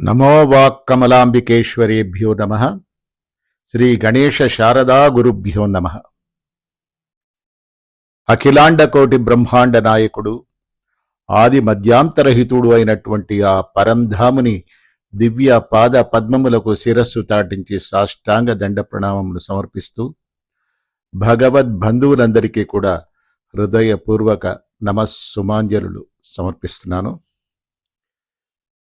నమో వాక్కమలాంబికేశ్వరేభ్యో నమ. శ్రీ గణేశ శారదా గురుభ్యో నమ. అఖిలాండకోటి బ్రహ్మాండ నాయకుడు ఆది మధ్యాంతరహితుడు అయినటువంటి ఆ పరంధాముని దివ్య పాద పద్మములకు శిరస్సు తాటించి సాష్టాంగ దండ ప్రణామములు సమర్పిస్తూ భగవద్ బంధువులందరికీ కూడా హృదయపూర్వక నమస్సుమాంజలు సమర్పిస్తున్నాను.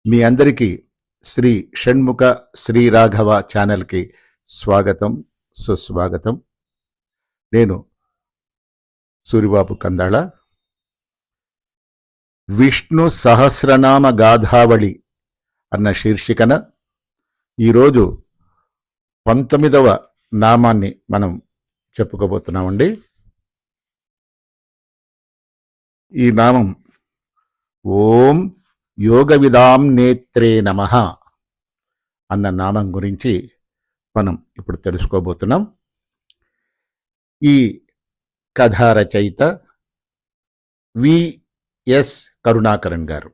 మీ అందరికీ శ్రీ షణ్ముఖ శ్రీ రాఘవ ఛానల్కి స్వాగతం సుస్వాగతం. నేను సూరిబాబు కందాళ. విష్ణు సహస్రనామ గాథావళి అన్న శీర్షికన ఈరోజు పంతొమ్మిదవ నామాన్ని మనం చెప్పుకోబోతున్నామండి. ఈ నామం ఓం యోగవిదాం నేత్రే నమ. అన్న నామం గురించి మనం ఇప్పుడు తెలుసుకోబోతున్నాం. ఈ కథా రచయిత విఎస్ కరుణాకరన్ గారు.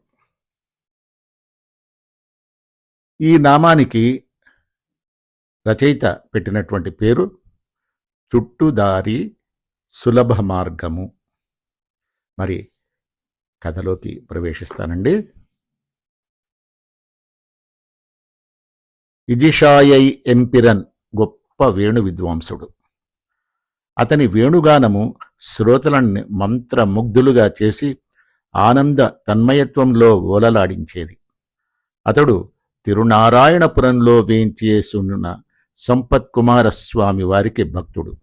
ఈ నామానికి రచయిత పెట్టినటువంటి పేరు చుట్టుదారి సులభ మార్గము మరి కథలోకి ప్రవేశిస్తానండి. ఇజిషాయై ఎంపిరన్ గొప్ప వేణు విద్వాంసుడు. అతని వేణుగానము శ్రోతలను మంత్రముగ్ధులుగా చేసి ఆనంద తన్మయత్వంలో ఓలలాడించేది. అతడు తిరునారాయణపురంలో వేయించేసున్న సంపత్ కుమారస్వామి వారికి భక్తుడు.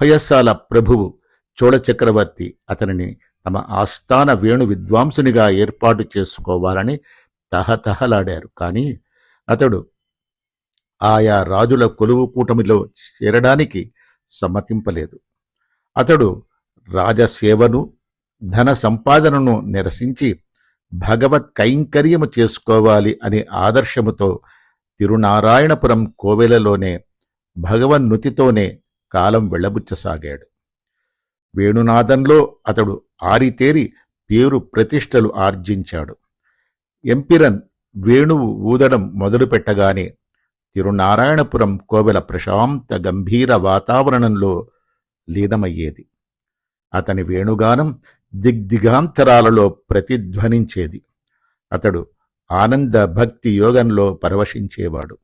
హయస్సాల ప్రభువు చోళచక్రవర్తి అతనిని తమ ఆస్థాన వేణు విద్వాంసునిగా ఏర్పాటు చేసుకోవాలని తహతహలాడారు. కానీ అతడు ఆయా రాజుల కొలువు కూటమిలో చేరడానికి సమ్మతింపలేదు. అతడు రాజసేవను ధన సంపాదనను నిరసించి భగవత్ కైంకర్యము చేసుకోవాలి అనే ఆదర్శముతో తిరునారాయణపురం కోవెలలోనే భగవన్నుతితోనే కాలం వెళ్ళబుచ్చసాగాడు వేణునాథంలో అతడు ఆరితేరి పేరు ప్రతిష్టలు ఆర్జించాడు. ఎంపిరన్ వేణువు ఊదడం మొదలుపెట్టగానే తిరునారాయణపురం కోవెల ప్రశాంత గంభీర వాతావరణంలో లీనమయ్యేది. అతని వేణుగానం దిగ్దిగాంతరాలలో ప్రతిధ్వనించేది. అతడు ఆనంద భక్తి యోగంలో పరవశించేవాడు.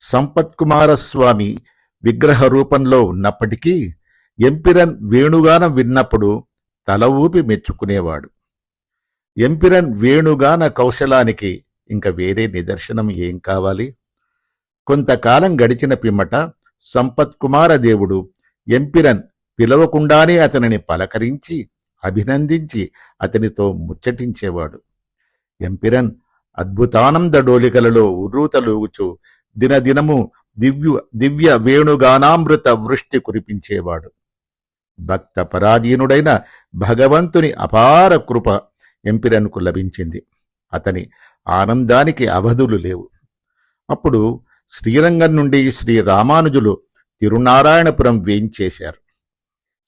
సంపత్ కుమారస్వామి విగ్రహ రూపంలో ఉన్నప్పటికీ ఎంపిరన్ వేణుగానం విన్నప్పుడు తల ఊపి మెచ్చుకునేవాడు. ఎంపిరన్ వేణుగాన కౌశలానికి ఇంక వేరే నిదర్శనం ఏం కావాలి? కొంతకాలం గడిచిన పిమ్మట సంపత్కుమార దేవుడు ఎంపిరన్ పిలవకుండానే అతనిని పలకరించి అభినందించి అతనితో ముచ్చటించేవాడు. ఎంపిరన్ అద్భుతానంద డోలికలలో ఉర్రూతలూగుచు దినదినము దివ్య దివ్య వేణుగానామృత వృష్టి కురిపించేవాడు. భక్త పరాధీనుడైన భగవంతుని అపార కృప ఎంపిరన్కు లభించింది. అతని ఆనందానికి అవధులు లేవు. అప్పుడు శ్రీరంగం నుండి శ్రీ రామానుజులు తిరునారాయణపురం వేయించేశారు.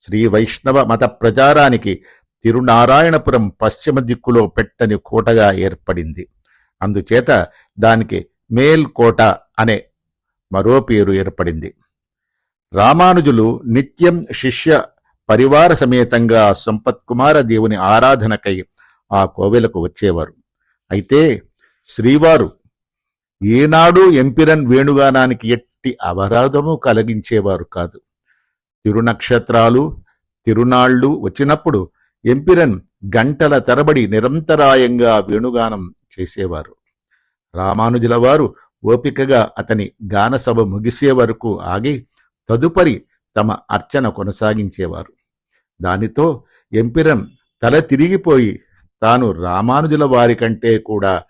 శ్రీ వైష్ణవ మత ప్రచారానికి తిరునారాయణపురం పశ్చిమ దిక్కులో పెట్టని కోటగా ఏర్పడింది. అందుచేత దానికి మేల్ కోట అనే మరో పేరు ఏర్పడింది. రామానుజులు నిత్యం శిష్య పరివార సమేతంగా సంపత్కుమార దేవుని ఆరాధనకై ఆ కోవెలకు వచ్చేవారు. అయితే శ్రీవారు ఏనాడు ఎంపిరన్ వేణుగానానికి ఎట్టి అవరాధము కలిగించేవారు కాదు. తిరునక్షత్రాలు తిరునాళ్ళు వచ్చినప్పుడు ఎంపిరన్ గంటల తరబడి నిరంతరాయంగా వేణుగానం చేసేవారు. రామానుజుల వారు ఓపికగా అతని గానసభ ముగిసే వరకు ఆగి తదుపరి తమ అర్చన కొనసాగించేవారు. దానితో ఎంపిరన్ తల తిరిగిపోయి తాను రామానుజుల వారి కంటే కూడా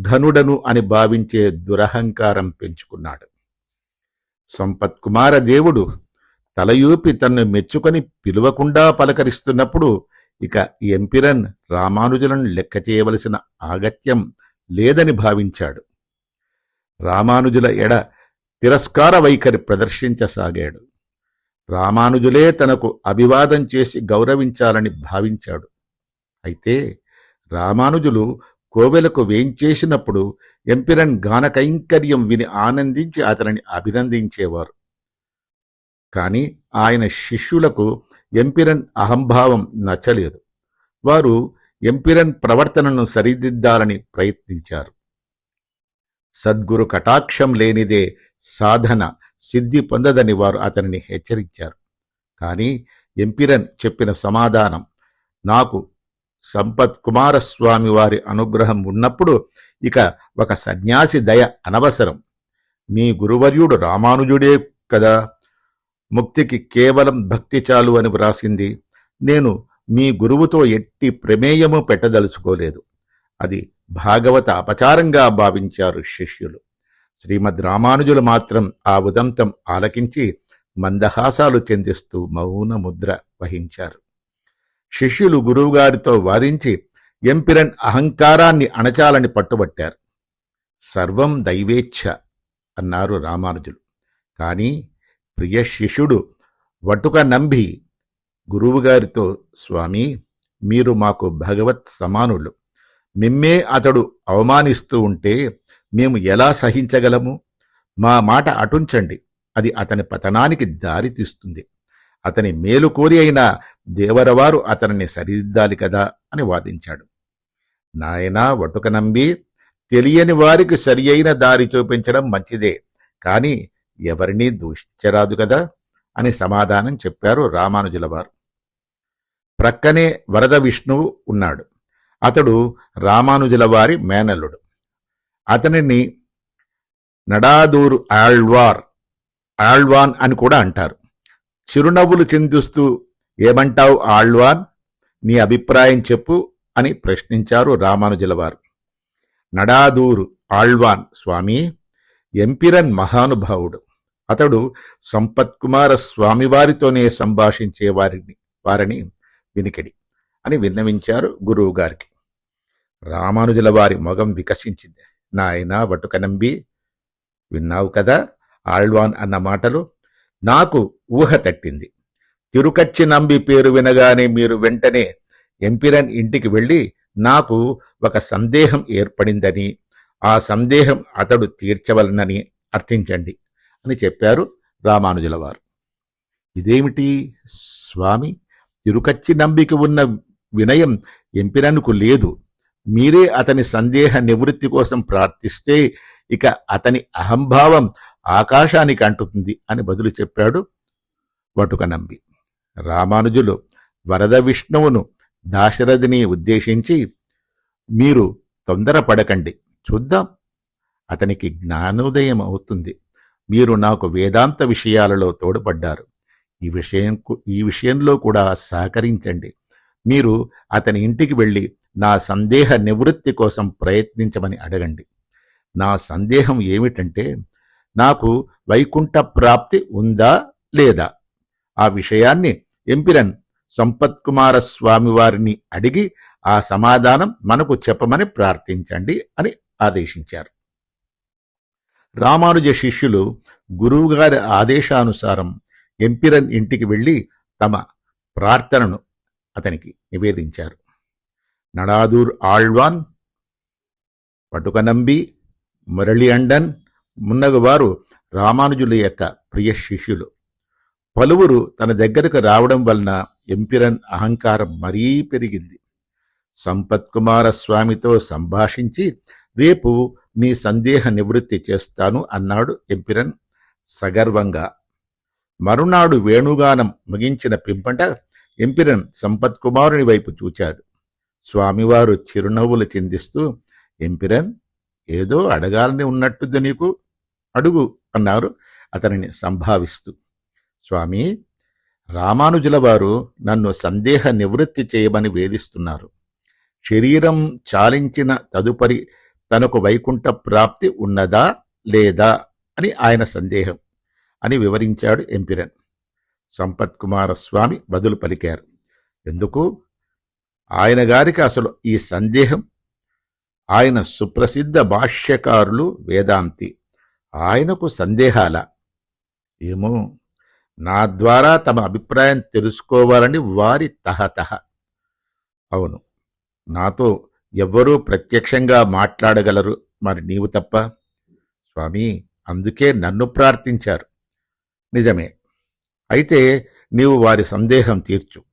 ఘనుడను అని భావించే దురహంకారం పెంచుకున్నాడు. సంపత్ కుమార దేవుడు తలయూపి తన్ను మెచ్చుకొని పిలువకుండా పలకరిస్తున్నప్పుడు ఇక ఎంపిరన్ రామానుజులను లెక్క చేయవలసిన ఆగత్యం లేదని భావించాడు. రామానుజుల ఎడ తిరస్కార వైఖరి ప్రదర్శించసాగాడు. రామానుజులే తనకు అభివాదం చేసి గౌరవించాలని భావించాడు. అయితే రామానుజులు కోవెలకు వేంచేసినప్పుడు ఎంపిరన్ గానకైంకర్యం విని ఆనందించి అతనిని అభినందించేవారు. కాని ఆయన శిష్యులకు ఎంపిరన్ అహంభావం నచ్చలేదు. వారు ఎంపిరన్ ప్రవర్తనను సరిదిద్దాలని ప్రయత్నించారు. సద్గురు కటాక్షం లేనిదే సాధన సిద్ధి పొందదని వారు అతనిని హెచ్చరించారు. కానీ ఎంపిరన్ చెప్పిన సమాధానం నాకు సంపత్ కుమారస్వామి వారి అనుగ్రహం ఉన్నప్పుడు ఇక ఒక సన్యాసి దయ అనవసరం. మీ గురువర్యుడు రామానుజుడే కదా. ముక్తికి కేవలం భక్తి చాలు అని వ్రాసింది. నేను మీ గురువుతో ఎట్టి ప్రమేయము పెట్టదలుచుకోలేదు. అది భాగవత అపచారంగా భావించారు శిష్యులు. శ్రీమద్ రామానుజులు మాత్రం ఆ ఉదంతం ఆలకించి మందహాసాలు చెందిస్తూ మౌన ముద్ర వహించారు. శిష్యులు గురువుగారితో వాదించి ఎంపిరన్ అహంకారాన్ని అణచాలని పట్టుబట్టారు. సర్వం దైవేచ్ఛ అన్నారు రామానుజులు. కానీ ప్రియ శిష్యుడు వటుక నంబి గురువుగారితో స్వామి మీరు మాకు భగవత్ సమానులు. మిమ్మే అతడు అవమానిస్తూ ఉంటే మేము ఎలా సహించగలము? మా మాట అటుంచండి. అది అతని పతనానికి దారితీస్తుంది. అతని మేలు కోరి అయినా దేవరవారు అతనిని సరిదిద్దాలి కదా అని వాదించాడు. నాయనా వటుక నంబి తెలియని వారికి సరి అయిన దారి చూపించడం మంచిదే కాని ఎవరినీ దూషించరాదు కదా అని సమాధానం చెప్పారు రామానుజుల వారు. ప్రక్కనే వరద విష్ణువు ఉన్నాడు. అతడు రామానుజుల వారి మేనల్లుడు. అతనిని నడాదూరు ఆళ్వార్ ఆళ్వాన్ అని కూడా అంటారు. చిరునవ్వులు చిందిస్తూ ఏమంటావు ఆళ్వాన్? నీ అభిప్రాయం చెప్పు అని ప్రశ్నించారు రామానుజులవారు. నడాదూరు ఆళ్వాన్ స్వామి ఎంపిరన్ మహానుభావుడు. అతడు సంపత్కుమార స్వామివారితోనే సంభాషించే వారిని వారిని వినికిడి అని విన్నవించారు గురువు గారికి రామానుజుల వారి మొగం వికసించింది. నాయనా వటుకనంబి విన్నావు కదా ఆళ్వాన్ అన్న మాటలు? నాకు ఊహ తట్టింది. తిరుకచ్చి నంబి పేరు వినగానే మీరు వెంటనే ఎంపిరన్ ఇంటికి వెళ్ళి నాకు ఒక సందేహం ఏర్పడిందని ఆ సందేహం అతడు తీర్చవలనని అర్థించండి అని చెప్పారు రామానుజుల వారు. ఇదేమిటి స్వామి? తిరుకచ్చి నంబికి ఉన్న వినయం ఎంపిరన్కు లేదు. మీరే అతని సందేహ నివృత్తి కోసం ప్రార్థిస్తే ఇక అతని అహంభావం ఆకాశానికి అంటుతుంది అని బదులు చెప్పాడు వటుక నంబి. రామానుజులు వరద విష్ణువును దాశరథిని ఉద్దేశించి మీరు తొందరపడకండి చూద్దాం. అతనికి జ్ఞానోదయం అవుతుంది. మీరు నాకు వేదాంత విషయాలలో తోడ్పడ్డారు. ఈ విషయం ఈ విషయంలో కూడా సహకరించండి. మీరు అతని ఇంటికి వెళ్ళి నా సందేహ నివృత్తి కోసం ప్రయత్నించమని అడగండి. నా సందేహం ఏమిటంటే నాకు వైకుంఠ ప్రాప్తి ఉందా లేదా? ఆ విషయాన్ని ఎంపిరన్ సంపత్కుమార స్వామి వారిని అడిగి ఆ సమాధానం మనకు చెప్పమని ప్రార్థించండి అని ఆదేశించారు. రామానుజ శిష్యులు గురువుగారి ఆదేశానుసారం ఎంపిరన్ ఇంటికి వెళ్ళి తమ ప్రార్థనను అతనికి నివేదించారు. నడాదూర్ ఆళ్వాన్ పటుకనంబి మురళి అండన్ మున్నగువారు రామానుజుల యొక్క ప్రియ శిష్యులు. పలువురు తన దగ్గరకు రావడం వలన ఎంపిరన్ అహంకారం మరీ పెరిగింది. సంపత్కుమార స్వామితో సంభాషించి రేపు నీ సందేహ నివృత్తి చేస్తాను అన్నాడు ఎంపిరన్ సగర్వంగా. మరునాడు వేణుగానం ముగించిన పింపంట ఎంపిరన్ సంపత్కుమారుని వైపు చూచాడు. స్వామివారు చిరునవ్వులు చిందిస్తూ ఎంపిరన్ ఏదో అడగాలని ఉన్నట్టుంది నీకు? అడుగు అన్నారు అతనిని సంభావిస్తూ. స్వామి రామానుజుల వారు నన్ను సందేహ నివృత్తి చేయమని వేధిస్తున్నారు. శరీరం చాలించిన తదుపరి తనకు వైకుంఠ ప్రాప్తి ఉన్నదా లేదా అని ఆయన సందేహం అని వివరించాడు ఎంపిరన్. సంపత్ కుమార స్వామి బదులు పలికారు. ఎందుకు? ఆయన గారికి అసలు ఈ సందేహం? ఆయన సుప్రసిద్ధ భాష్యకారులు వేదాంతి. ఆయనకు సందేహాల? ఏమో. నా ద్వారా తమ అభిప్రాయం తెలుసుకోవాలని వారి తహతహ. అవును నాతో ఎవ్వరూ ప్రత్యక్షంగా మాట్లాడగలరు మరి నీవు తప్ప. స్వామి అందుకే నన్ను ప్రార్థించారు. నిజమే. అయితే నీవు వారి సందేహం తీర్చు.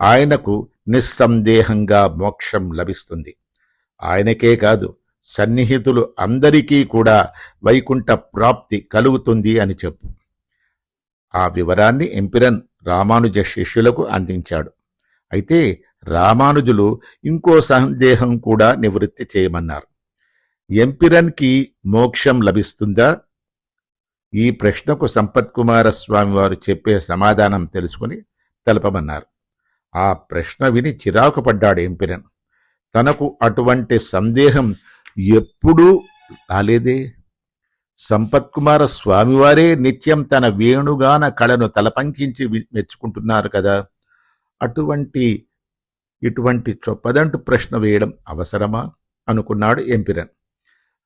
ఆయనకు నిస్సందేహంగా మోక్షం లభిస్తుంది. ఆయనకే కాదు సన్నిహితులు అందరికీ కూడా వైకుంఠ ప్రాప్తి కలుగుతుంది అని చెప్పు. ఆ వివరాన్ని ఎంపిరన్ రామానుజ శిష్యులకు అందించాడు. అయితే రామానుజులు ఇంకో సందేహం కూడా నివృత్తి చేయమన్నారు. ఎంపిరన్కి మోక్షం లభిస్తుందా? ఈ ప్రశ్నకు సంపత్ స్వామి వారు చెప్పే సమాధానం తెలుసుకుని తెలపమన్నారు. ఆ ప్రశ్న విని చిరాకు పడ్డాడు ఎంపిరన్. తనకు అటువంటి సందేహం ఎప్పుడూ రాలేదే? సంపత్కుమార స్వామివారే నిత్యం తన వేణుగాన కళను తలపంకించి మెచ్చుకుంటున్నారు కదా. అటువంటి ఇటువంటి చొప్పదంటు ప్రశ్న వేయడం అవసరమా? అనుకున్నాడు ఎంపిరన్.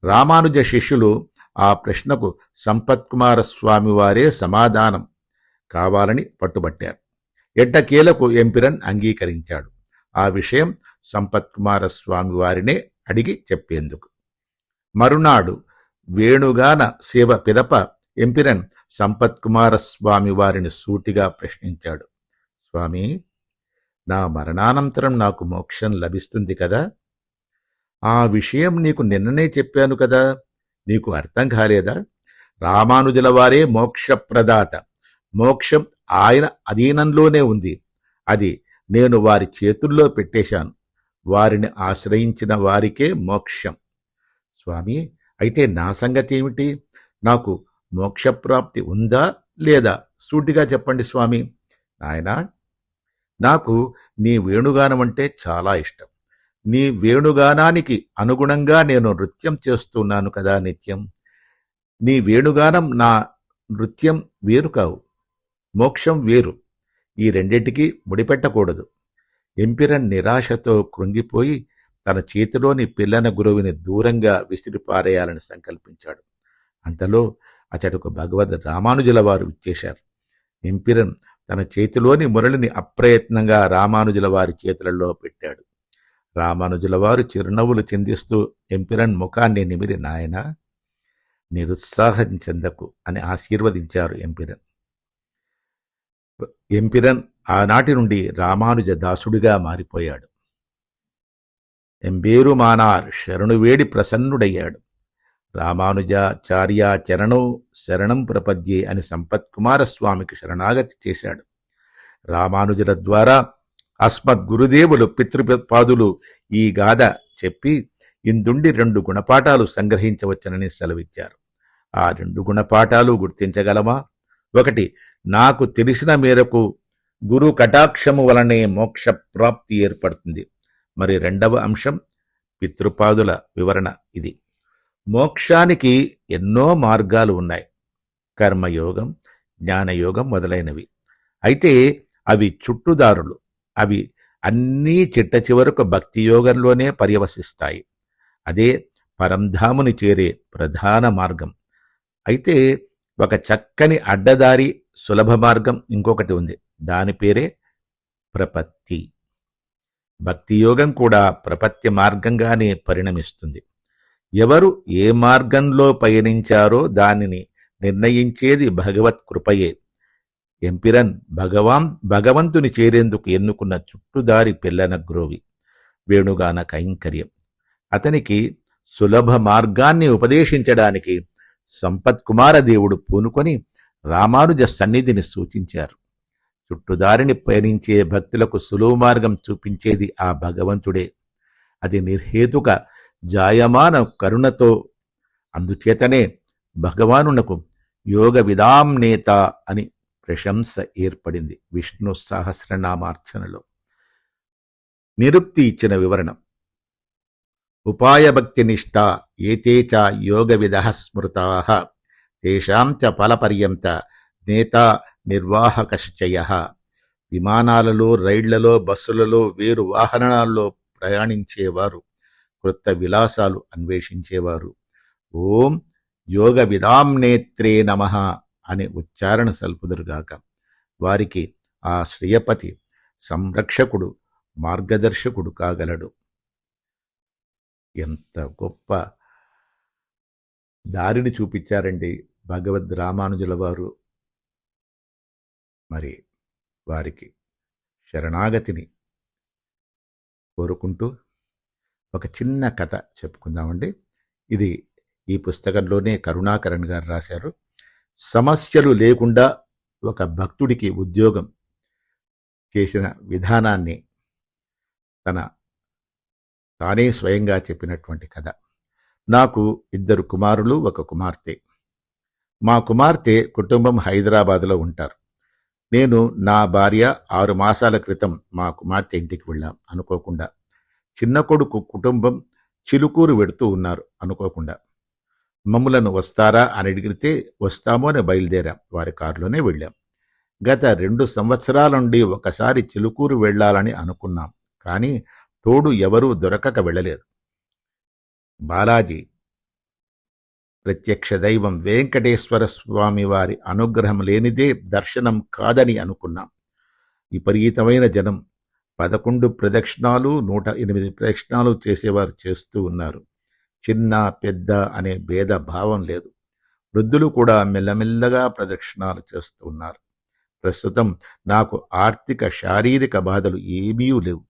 రామానుజ శిష్యులు ఆ ప్రశ్నకు సంపత్కుమార స్వామివారే సమాధానం కావాలని పట్టుబట్టారు. ఎడ్డకేలకు ఎంపిరన్ అంగీకరించాడు. ఆ విషయం సంపత్కుమార స్వామివారినే అడిగి చెప్పేందుకు. మరునాడు వేణుగాన సేవ పిదప ఎంపిరన్ సంపత్కుమార స్వామి వారిని సూటిగా ప్రశ్నించాడు. స్వామి నా మరణానంతరం నాకు మోక్షం లభిస్తుంది కదా? ఆ విషయం నీకు నిన్ననే చెప్పాను కదా? నీకు అర్థం కాలేదా? రామానుజుల వారే మోక్షప్రదాత. మోక్షం ఆయన అధీనంలోనే ఉంది. అది నేను వారి చేతుల్లో పెట్టేశాను. వారిని ఆశ్రయించిన వారికే మోక్షం. స్వామి అయితే నా సంగతి ఏమిటి నాకు మోక్షప్రాప్తి ఉందా లేదా? సూటిగా చెప్పండి స్వామి. నాయనా నాకు నీ వేణుగానం అంటే చాలా ఇష్టం. నీ వేణుగానానికి అనుగుణంగా నేను నృత్యం చేస్తున్నాను కదా నిత్యం. నీ వేణుగానం నా నృత్యం వేరు కావు. మోక్షం వేరు. ఈ రెండింటికి ముడిపెట్టకూడదు. ఎంపిరన్ నిరాశతో కృంగిపోయి తన చేతిలోని పిల్లన గురువుని దూరంగా విసిరిపారేయాలని సంకల్పించాడు. అంతలో అతడుకు భగవద్ రామానుజుల వారు ఇచ్చేశారు ఎంపిరన్ తన చేతిలోని మురళిని అప్రయత్నంగా రామానుజుల వారి చేతులలో పెట్టాడు. రామానుజుల వారు చిరునవ్వులు చిందిస్తూ ఎంపిరన్ ముఖాన్ని నిమిరి నాయన నిరుత్సాహం చెందకు అని ఆశీర్వదించారు ఎంపిరన్. ఎంపిరన్ ఆనాటి నుండి రామానుజ దాసుడిగా మారిపోయాడు. ఎంబేరుమానార్ శరణువేడి ప్రసన్నుడయ్యాడు. రామానుజాచార్య చరణం శరణం ప్రపద్యే అని సంపత్కుమారస్వామికి శరణాగతి చేశాడు. రామానుజుల ద్వారా అస్మద్ గురుదేవులు పితృపాదులు ఈ గాథ చెప్పి ఇందుండి రెండు గుణపాఠాలు సంగ్రహించవచ్చనని సెలవిచ్చారు. ఆ రెండు గుణపాఠాలు గుర్తించగలమా? ఒకటి నాకు తెలిసిన మేరకు గురు కటాక్షము వలనే మోక్ష ప్రాప్తి ఏర్పడుతుంది. మరి రెండవ అంశం పితృపాదుల వివరణ ఇది. మోక్షానికి ఎన్నో మార్గాలు ఉన్నాయి. కర్మయోగం జ్ఞానయోగం మొదలైనవి. అయితే అవి చుట్టుదారులు. అవి అన్నీ చిట్ట చివరకు భక్తి యోగంలోనే పర్యవసిస్తాయి. అదే పరంధాముని చేరే ప్రధాన మార్గం. అయితే ఒక చక్కని అడ్డదారి సులభ మార్గం ఇంకొకటి ఉంది. దాని పేరే ప్రపత్తి. భక్తి యోగం కూడా ప్రపత్య మార్గంగానే పరిణమిస్తుంది. ఎవరు ఏ మార్గంలో పయనించారో దానిని నిర్ణయించేది భగవత్ కృపయే. ఎంపిరన్ భగవాన్ భగవంతుని చేరేందుకు ఎన్నుకున్న చుట్టుదారి పిల్లన గ్రోవి. వేణుగాన కైంకర్యం. అతనికి సులభ మార్గాన్ని ఉపదేశించడానికి సంపత్కుమార దేవుడు పూనుకొని రామానుజ సన్నిధిని సూచించారు. చుట్టుదారిని పయనించే భక్తులకు సులువు మార్గం చూపించేది ఆ భగవంతుడే. అది నిర్హేతుక జాయమాన కరుణతో అందుచేతనే భగవానునకు యోగ విదాం నేత అని ప్రశంస ఏర్పడింది విష్ణు సహస్రనామార్చనలో. నిరుక్తి ఇచ్చిన వివరణ. ఉపాయభక్తి నిష్ట ఏతే చ యోగ విధ స్మృతా తేషాం చ ఫలపర్యంత నేత నిర్వాహకశ్చయ విమానాలలో రైళ్ళలో బస్సులలో వేరు వాహనాల్లో ప్రయాణించేవారు క్రొత్త విలాసాలు అన్వేషించేవారు. ఓం యోగ విదాం నేత్రే నమ అనే ఉచ్చారణ సల్పుదురుగాక. వారికి ఆ శ్రియపతి సంరక్షకుడు మార్గదర్శకుడు కాగలడు. ఎంత గొప్ప దారిని చూపించారండి భగవద్ రామానుజుల వారు. మరి వారికి శరణాగతిని కోరుకుంటూ ఒక చిన్న కథ చెప్పుకుందామండి. ఇది ఈ పుస్తకంలోనే కరుణాకరణ్ గారు రాశారు. సమస్యలు లేకుండా ఒక భక్తుడికి ఉద్యోగం చేసిన విధానాన్ని తన తానే స్వయంగా చెప్పినటువంటి కథ. నాకు ఇద్దరు కుమారులు ఒక కుమార్తె. మా కుమార్తె కుటుంబం హైదరాబాద్లో ఉంటారు. నేను నా భార్య ఆరు మాసాల క్రితం మా కుమార్తె ఇంటికి వెళ్ళాం అనుకోకుండా. చిన్న కొడుకు కుటుంబం చిలుకూరు వెడుతూ ఉన్నారు అనుకోకుండా. మమ్ములను వస్తారా అని అడిగితే వస్తామో అని బయలుదేరాం. వారి కారులోనే వెళ్ళాం. గత రెండు సంవత్సరాల నుండి ఒకసారి చిలుకూరు వెళ్ళాలని అనుకున్నాం. కానీ తోడు ఎవరూ దొరకక వెళ్ళలేదు. బాలాజీ ప్రత్యక్ష దైవం వెంకటేశ్వర స్వామి వారి అనుగ్రహం లేనిదే దర్శనం కాదని అనుకున్నాం. విపరీతమైన జనం పదకొండు ప్రదక్షిణాలు నూట ఎనిమిది ప్రదక్షిణాలు చేసేవారు చేస్తూ ఉన్నారు. చిన్న పెద్ద అనే భేద భావం లేదు. వృద్ధులు కూడా మెల్లమెల్లగా ప్రదక్షిణాలు చేస్తూ ఉన్నారు. ప్రస్తుతం నాకు ఆర్థిక శారీరక బాధలు ఏమీ లేవు.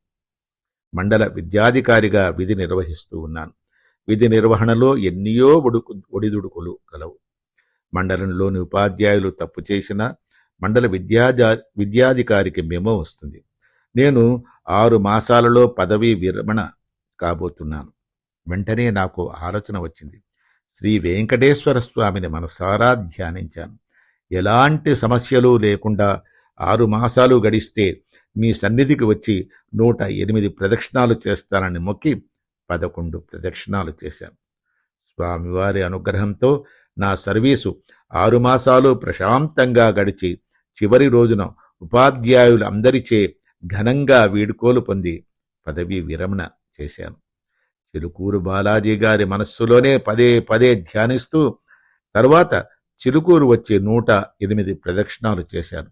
మండల విద్యాధికారిగా విధి నిర్వహిస్తూ ఉన్నాను. విధి నిర్వహణలో ఎన్నియో ఒడుకు ఒడిదుడుకులు కలవు. మండలంలోని ఉపాధ్యాయులు తప్పు చేసినా మండల విద్యాధా విద్యాధికారికి మేమో వస్తుంది. నేను ఆరు మాసాలలో పదవీ విరమణ కాబోతున్నాను. వెంటనే నాకు ఆలోచన వచ్చింది. శ్రీ వెంకటేశ్వర స్వామిని మనసారా ధ్యానించాను. ఎలాంటి సమస్యలు లేకుండా ఆరు మాసాలు గడిస్తే మీ సన్నిధికి వచ్చి నూట ఎనిమిది ప్రదక్షిణాలు చేస్తానని మొక్కి పదకొండు ప్రదక్షిణాలు చేశాను స్వామివారి అనుగ్రహంతో నా సర్వీసు ఆరు మాసాలు ప్రశాంతంగా గడిచి చివరి రోజున ఉపాధ్యాయులు అందరిచే ఘనంగా వీడుకోలు పొంది పదవీ విరమణ చేశాను చిలుకూరు బాలాజీ గారి మనస్సులోనే పదే పదే ధ్యానిస్తూ తర్వాత చిలుకూరు వచ్చి నూట ఎనిమిది ప్రదక్షిణాలు చేశాను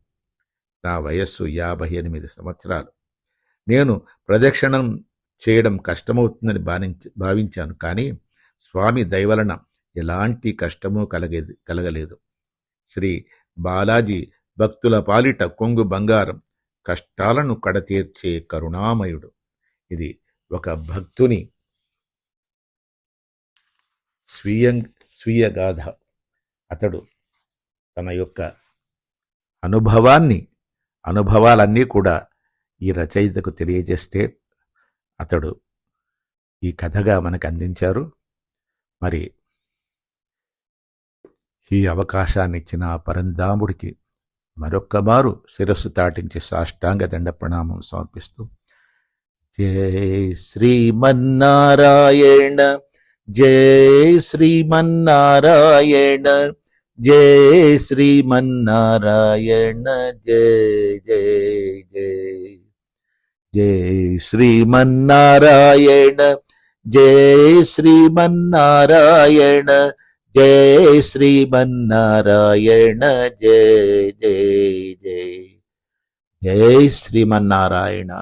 నా వయస్సు యాభై ఎనిమిది సంవత్సరాలు. నేను ప్రదక్షిణం చేయడం కష్టమవుతుందని భావించ భావించాను కానీ స్వామి దయవలన ఎలాంటి కష్టమూ కలగేది కలగలేదు. శ్రీ బాలాజీ భక్తుల పాలిట కొంగు బంగారం కష్టాలను కడతీర్చే కరుణామయుడు. ఇది ఒక భక్తుని స్వీయ స్వీయ గాథ అతడు తన యొక్క అనుభవాన్ని అనుభవాలన్నీ కూడా ఈ రచయితకు తెలియజేస్తే అతడు ఈ కథగా మనకు అందించారు మరి ఈ అవకాశాన్ని ఇచ్చిన ఆ పరంధాముడికి మరొక్క మారు శిరస్సు తాటించి సాష్టాంగ దండ ప్రణామం సమర్పిస్తూ జై శ్రీమన్నారాయణ జై శ్రీమన్నారాయణ జై శ్రీమన్నారాయణ జై జై జై జై శ్రీమన్నారాయణ జై శ్రీమన్నారాయణ జై శ్రీమన్నారాయణ జై జై జై జై శ్రీమన్నారాయణ